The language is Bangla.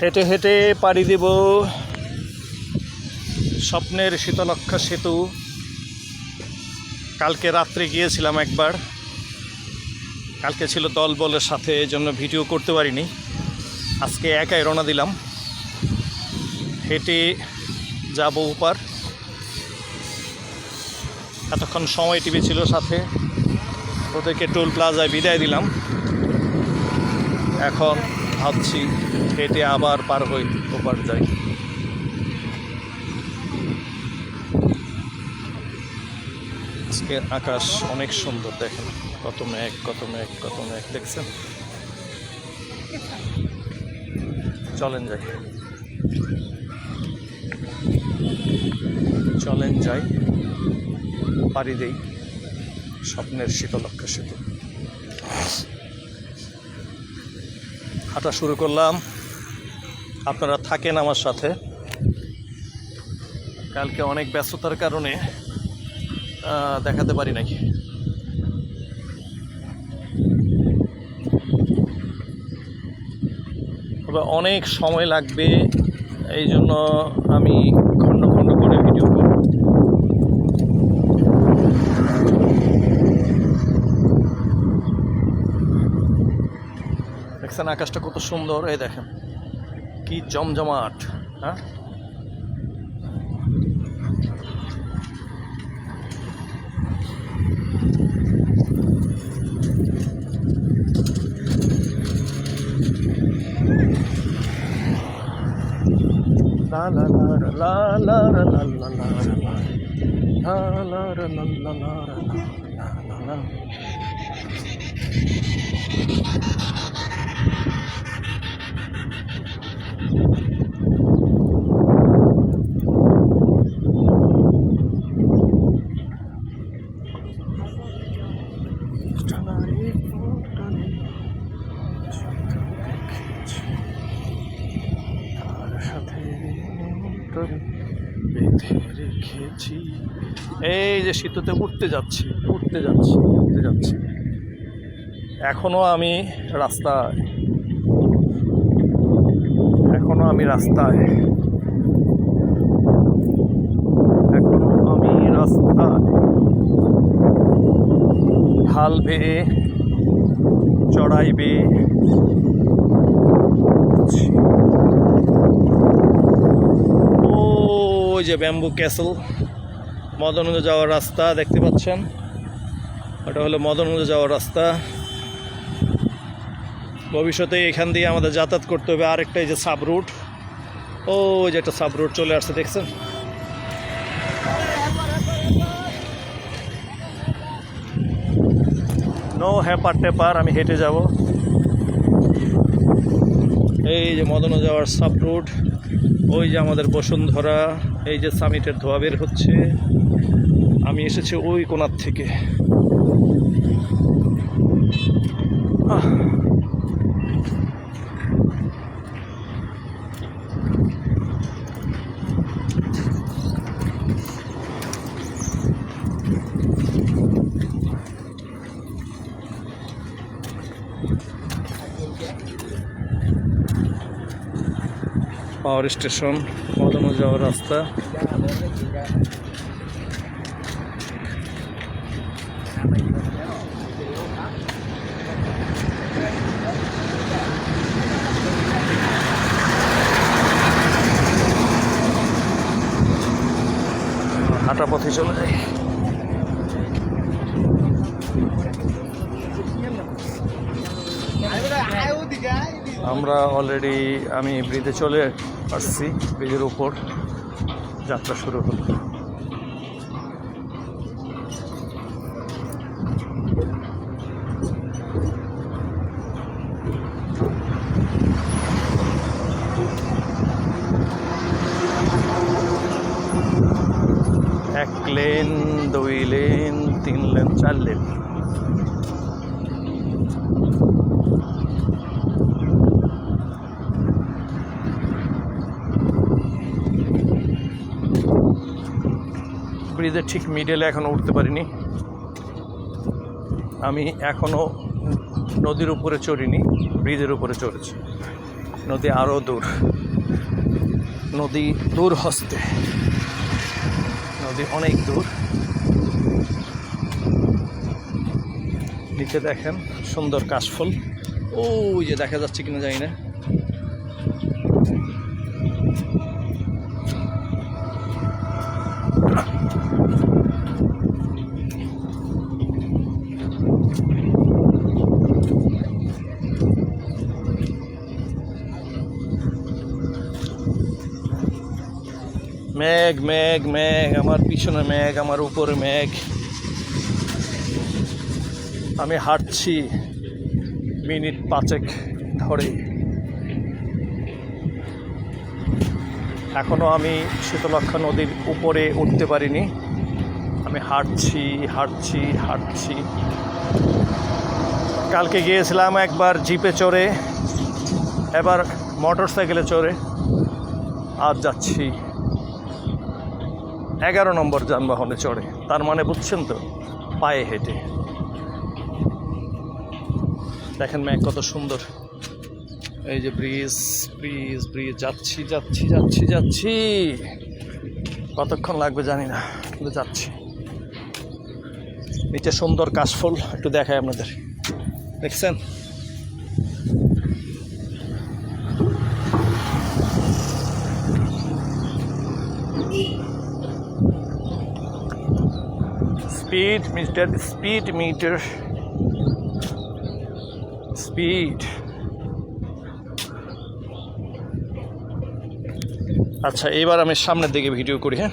হেঁটে হেঁটে পাড়ি দেব স্বপ্নের শীতলক্ষা সেতু। কালকে রাত্রে গিয়েছিলাম একবার। কালকে ছিল দল বলের সাথে জন্য ভিডিও করতে পারিনি। আজকে একাই রওনা দিলাম। হেঁটে যাব উপার এতক্ষণ সময় টিভি ছিল সাথে। ওদেরকে টোল প্লাজায় বিদায় দিলাম। এখন ভাবছি, হেঁটে আবার পার হই, ওপার যাই। আজকে আকাশ অনেক সুন্দর, দেখেন। কত মেঘ কত মেঘ কত মেঘ, দেখছেন? চলেন যাই। চলেন যাই, পাড়ি দেই, স্বপ্নের শীতলক্ষা সেতু। হাঁটা শুরু করলাম। আপনারা থাকেন আমার সাথে। কালকে অনেক ব্যস্ততার কারণে দেখাতে পারি নাই। তবে অনেক সময় লাগবে, এই জন্য আমি খণ্ড খণ্ড করে ভিডিও করব। দেখছেন আকাশটা কত সুন্দর এই দেখেন কি জমজমাট হ্যাঁ লা লা লা লা লা লা এই যে শীততে উঠতে যাচ্ছি উঠতে যাচ্ছি উঠতে যাচ্ছি। এখনও আমি রাস্তায়, এখনও আমি রাস্তায়, এখনও আমি রাস্তায়। ঢাল বেয়ে চড়াই বেয়ে ওই যে ব্যাম্বু ক্যাসেল মদনন্দ যাওয়ার রাস্তা, দেখতে পাচ্ছেন? ওটা হলো মদনন্দ যাওয়ার রাস্তা। ভবিষ্যতে এখান দিয়ে আমাদের যাতায়াত করতে হবে আরেকটা এই যে সাব রুট। ও যে একটা সাব রুট চলে আসছে, দেখছেন? নো হ্যাপার টেপার আমি হেঁটে যাব এই যে মদন যাওয়ার সাব রুট ওই যে আমাদের বসুন্ধরা, এই যে সামিটের ধোয়া বের হচ্ছে আমি এসেছি ওই কোনার থেকে আহ। পাওয়ার স্টেশন মদন যাওয়ার রাস্তা। হাঁটা পথে চলে যাই। আমরা অলরেডি আমি ব্রিজে চলে আসছি, ব্রিজের উপর। যাত্রা শুরু হলো। এক লেন, দুই লেন, তিন লেন, চার লেন। ব্রিজের ঠিক মিডলে এখনও উঠতে পারিনি। আমি এখনও নদীর উপরে চড়িনি, ব্রিজের উপরে চড়েছি। নদী আরও দূর। নদী দূর হস্তে নদী অনেক দূর। নিচে দেখেন সুন্দর কাশফুল। ওই যে দেখা যাচ্ছে কিনা জানি না। মেঘ মেঘ মেঘ, আমার পিছনে মেঘ, আমার উপরে মেঘ। আমি হাঁটছি মিনিট পাঁচেক ধরে এখনও আমি শীতলক্ষা নদীর উপরে উঠতে পারিনি। আমি হাঁটছি হাঁটছি হাঁটছি। কালকে গিয়েছিলাম একবার জিপে চড়ে, এবার মোটর সাইকেলে চড়ে। আজ যাচ্ছি। এগারো নম্বর যানবাহনে চড়ে। তার মানে বুঝছেন তো, পায়ে হেঁটে। দেখেন ম্যাক কত সুন্দর। এই যে ব্রিজ ব্রিজ ব্রিজ, যাচ্ছি যাচ্ছি যাচ্ছি যাচ্ছি। কতক্ষণ লাগবে জানি না, কিন্তু যাচ্ছি। নিচে সুন্দর কাশফুল, একটু দেখায় আপনাদের। দেখছেন? Speed metre speed metre speed আচ্ছা এবার আমি সামনের দিকে ভিডিও করি হ্যাঁ?